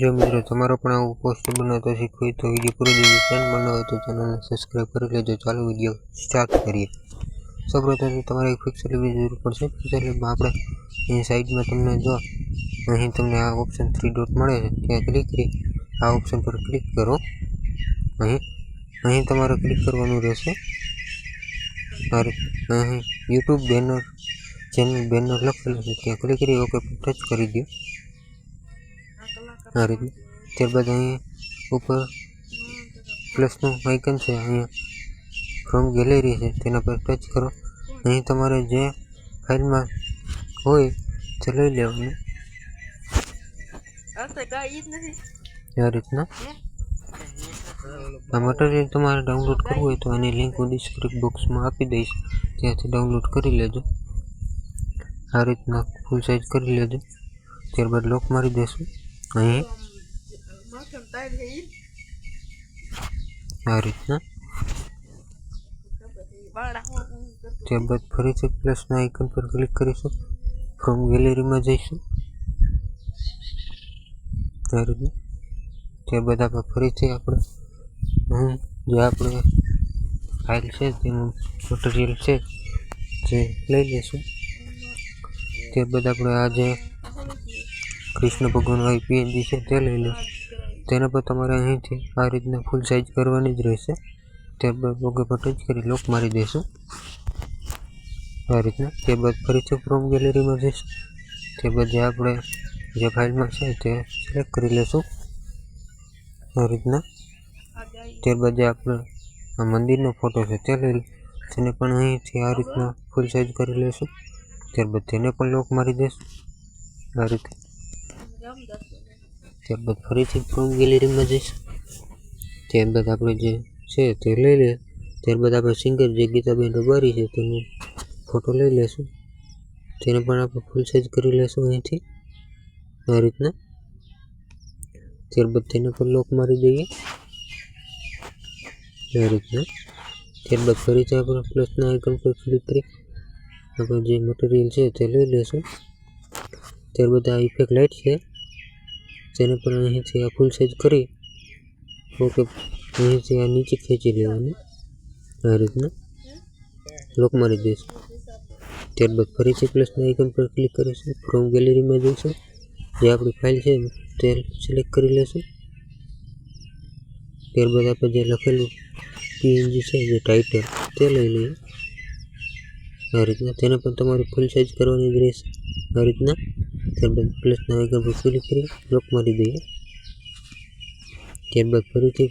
જો મિત્રો, તમારો પણ આવું પોસ્ટ બનાવતા શીખવું હોય તો વીડિયો પૂરો જોજો. ચેનલ બનાવો તો ચેનલને સબસ્ક્રાઈબ કરી લેજો. ચાલો વીડિયો સ્ટાર્ટ કરીએ. સૌપ્રથમ તમારે એક પિક્સેલ લેવાની જરૂર પડશે. પિક્સેલ લેબમાં આપણે અહીં સાઈડમાં તમને જો અહીં તમને આ ઓપ્શન થ્રી ડોટ મળે છે. ત્યાં ક્લિક કરી. આ ઓપ્શન પર ક્લિક કરો. અહીં અહીં તમારે ક્લિક કરવાનું રહેશે. અહીં યુટ્યુબ બેનર ચેનલ બેનર લખેલું છે. ત્યાં ક્લિક કરી ઓકે પર ટચ કરી દો આ રીતે ત્યારબાદ અહીં ઉપર પ્લસનું આઇકન છે અહીંયા ફ્રોમ ગેલેરી છે તેના પર ટચ કરો. અહીં તમારે જે ફાઇલમાં હોય તે લઈ લેવાનું. આ રીતના? આ મટીરિયલ તમારે ડાઉનલોડ કરવું હોય તો આની લિંક હું ડિસ્ક્રિપ્શન બોક્સમાં આપી દઈશ. ત્યાંથી ડાઉનલોડ કરી લેજો. આ રીતના ફૂલ સાઇઝ કરી લેજો. ત્યારબાદ લોક મારી દેશું. અહીં આ રીતના ત્યારબાદ ફરીથી પ્લસના આઇકન પર ક્લિક કરીશું. ફ્રોમ ગેલેરીમાં જઈશું. આ રીતે. ત્યારબાદ આપણે ફરીથી આપણે હું જે આપણે ફાઇલ છે, તેનું મટીરિયલ છે, જે લઈ લઈશું. ત્યારબાદ આપણે આ જે કૃષ્ણ ભગવાન વાળી પીએનજી છે તે લઈ લઈશું તેના પર તમારે અહીંથી આ રીતના ફૂલ સાઇઝ કરવાની જ રહેશે. ત્યારબાદ ઓકે પર ટચ કરી લોક મારી દઈશું આ રીતના. ત્યારબાદ ફરીથી ફ્રોમ ગેલેરીમાં જઈશું. ત્યારબાદ જે આપણે જે ફાઇલમાં છે તે સિલેક્ટ કરી લેશું. આ રીતના. ત્યારબાદ જે આપણે આ મંદિરનો ફોટો છે તે લઈ તેને પણ અહીંથી આ રીતના ફૂલ સાઇઝ કરી લેશું. ત્યારબાદ તેને પણ લોક મારી દઈશું આ રીતે. ત્યારબાદ ફરીથી ફ્રોમ ગેલેરીમાં જઈશું. ત્યારબાદ આપણે જે છે તે લઈ લે. ત્યારબાદ આપણે સિંગર જે ગીતાબેન રબારી છે તેનો ફોટો લઈ લેશું. તેને પણ આપણે ફૂલ સાઇઝ કરી લેશું અહીંથી. આ રીતના. ત્યારબાદ તેને પણ લોક મારી દઈએ. આ રીતના. ત્યારબાદ ફરીથી આપણે પ્લસના આઇકન પર ક્લિક કરી આપણે જે મટીરિયલ છે તે લઈ લેશું. ત્યારબાદ આ ઇફેક્ટ લાઇટ છે. તેને પણ અહીંથી આ ફૂલ સાઇઝ કરી ઓકે અહીંથી આ નીચે ખેંચી લેવાનું. આ રીતના લોક મારી દઈશું. ત્યારબાદ ફરીથી પ્લસના આઇકન પર ક્લિક કરીશું ફ્રોમ ગેલેરીમાં જઈશું. જે આપણી ફાઇલ છે તે સિલેક્ટ કરી લેશું. ત્યારબાદ આપણે જે લખેલું પીએનજી છે, જે ટાઇટલ તે લઈ લઈએ. આ રીતના. તેને પણ તમારે ફૂલ સાઇઝ કરવાની જ રહેશે. આ રીતના. ત્યારબાદ પ્લસના આઇકન પર ક્લિક કરી લોક મારી દઈએ. ત્યારબાદ ફરીથી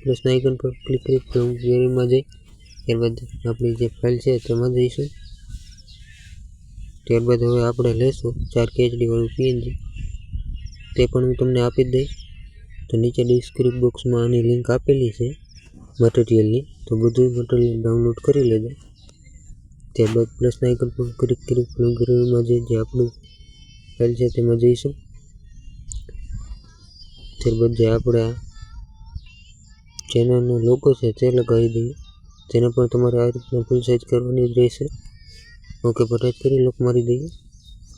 પ્લસના આઇકન પર ક્લિક કરી ગેલેરીમાં જઈ, ત્યારબાદ આપણી જે ફાઇલ છે તેમાં જઈશું. ત્યારબાદ હવે આપણે લઈશું ચાર કેચડી વાળું પીએનજી તે પણ હું તમને આપી દઈશ. તો નીચે ડિસ્ક્રિપ્ટ બોક્સમાં આની લિંક આપેલી છે મટીરિયલની તો બધું મટીરિયલ ડાઉનલોડ કરી લેજો. ત્યારબાદ પ્લસના આઇકન પર ક્લિક કરી ગેલેરીમાં જઈ, જે આપણું ફાઇલ છે તેમાં જઈશું. ત્યારબાદ જે આપણે ચેનલનો લોગો છે તે લગાવી દઈએ. તેને પણ તમારે આ રીતના ફૂલ સાઇઝ કરવાની જ રહેશે. ઓકે, પર કરી લોક મારી દઈએ.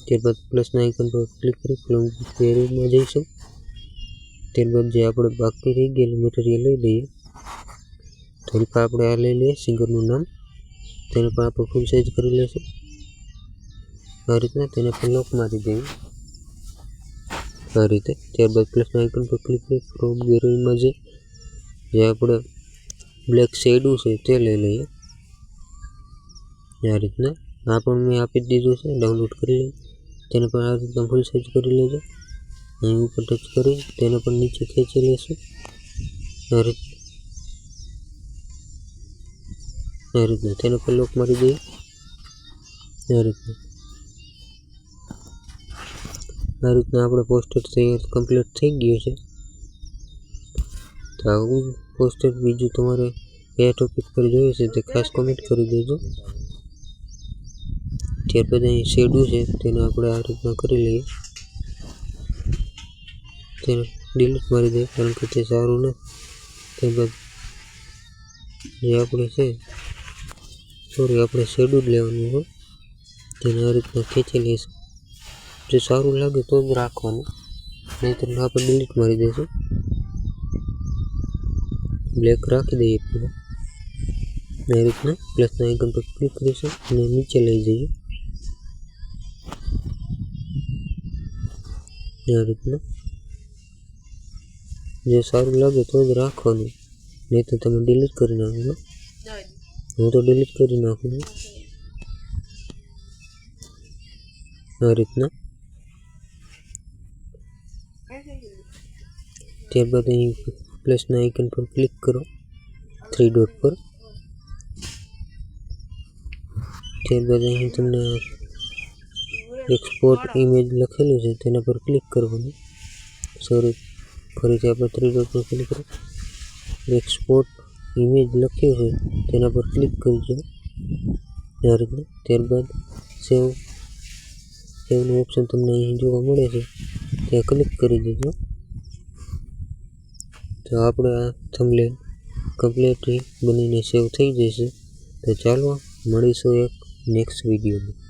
ત્યારબાદ પ્લસના આઇકન પર ક્લિક કરી ફ્રોમ ગેલેરીમાં જઈશું. ત્યારબાદ જે આપણે બાકી રહી ગયેલું મટીરિયલ લઈ લઈએ. થોડીક આપણે આ લઈ લઈએ સિંગરનું નામ. તેને પણ આપણે ફૂલ સાઇઝ કરી લઈશું આ રીતના તેને પણ લોક મારી દઈએ આ રીતે ત્યારબાદ પ્લસના આઇકન પર ક્લિક કરી ફ્રોમ ગેલેરીમાં જઈ જે આપણે બ્લેક શેડું છે તે લઈ લઈએ આ રીતના આ પણ મેં આપી જ દીધું છે ડાઉનલોડ કરી લઈએ તેને પણ આ રીતના ફૂલ સાઇઝ કરી લેજો અહીં ઉપર ટચ કરી તેને પણ નીચે ખેંચી લેશું આ રીત આ રીતના તેને પણ લોક મારી દઈએ આ રીતના આ રીતના આપણે પોસ્ટર તૈયાર કમ્પ્લીટ થઈ ગયું છે. તો આવું પોસ્ટર બીજું તમારે કયા ટોપિક પર જોઈએ છે તે ખાસ કોમેન્ટ કરી દેજો. ત્યારબાદ અહીં શેડું છે, તેને આપણે આ રીતના કરી લઈએ. તેને ડિલીટ મારી દઈએ, કારણ કે તે સારું ને ત્યારબાદ જે આપણે છે સોરી આપણે શેડું જ લેવાનું હોય તેને આ રીતના ખેંચી લઈશું. જે સારું લાગે તો જ રાખવાનું. નહીંતર આપણે ડિલીટ મારી દઈશું. બ્લેક રાખી દઈએ પૂરો આ રીતના. પ્લસના આઇકન પર ક્લિક કરીશું અને નીચે લઈ જઈએ. આ રીતના. જો સારું લાગે તો જ રાખવાનું. નહીં તો તમે ડિલીટ કરી નાખો હું તો ડિલીટ કરી નાખું આ રીતના. ત્યારબાદ અહીં પ્લસના આઇકન પર ક્લિક કરો થ્રી ડોટ પર ત્યારબાદ અહીં તમને એક્સપોર્ટ ઇમેજ લખેલું છે તેના પર ક્લિક કરવાનું સોરી ફરીથી આપણે થ્રી ડોટ પર ક્લિક કરો એક્સપોર્ટ ઇમેજ લખ્યું છે તેના પર ક્લિક કરજો આ રીતના ત્યારબાદ સેવ સેવનું ઓપ્શન તમને અહીં જોવા મળે છે ત્યાં ક્લિક કરી દેજો તો આપણે આ થંબલેન કમ્પ્લીટલી બનીને સેવ થઈ જશે. તો ચાલો મળીશું એક નેક્સ્ટ વિડીયોમાં